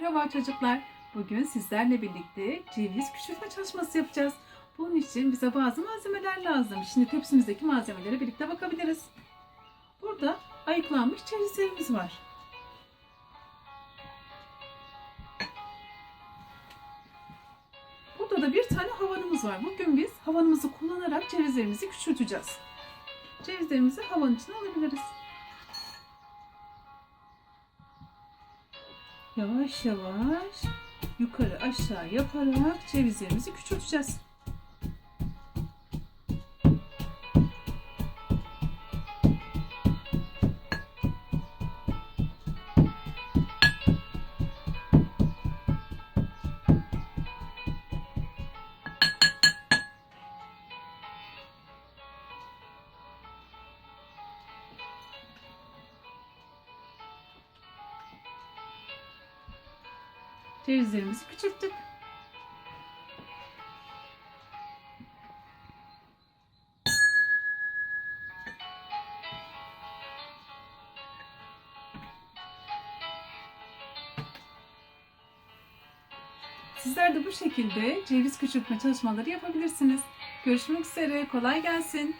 Merhaba çocuklar. Bugün sizlerle birlikte ceviz küçültme çalışması yapacağız. Bunun için bize bazı malzemeler lazım. Şimdi tepsimizdeki malzemelere birlikte bakabiliriz. Burada ayıklanmış cevizlerimiz var. Burada da bir tane havanımız var. Bugün biz havanımızı kullanarak cevizlerimizi küçülteceğiz. Cevizlerimizi havanın içine alabiliriz. Yavaş yavaş yukarı aşağı yaparak cevizlerimizi küçülteceğiz. Cevizlerimizi küçülttük. Sizler de bu şekilde ceviz küçültme çalışmaları yapabilirsiniz. Görüşmek üzere, kolay gelsin.